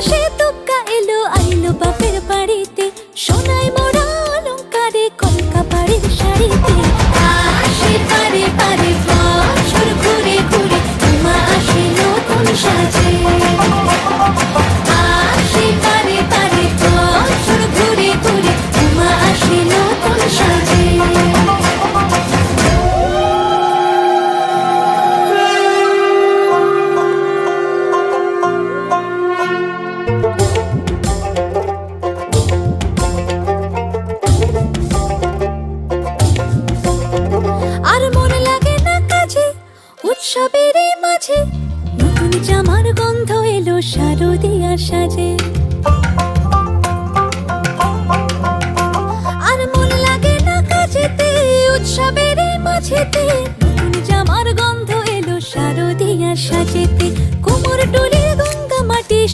মাসে তুক্কা এলো আইলো বাপের বাড়িতে। সোনাই মোড়া অলঙ্কারে কলকা পাড়ে শাড়িতে পারে পারে উৎসবের মাঝে নতুন জামার গন্ধ এলো শারদিয়ার সাজে। আর মন লাগে না কাজেতে উৎসবের মাঝেতে নতুন জামার গন্ধ এলো শারদিয়ার সাজে।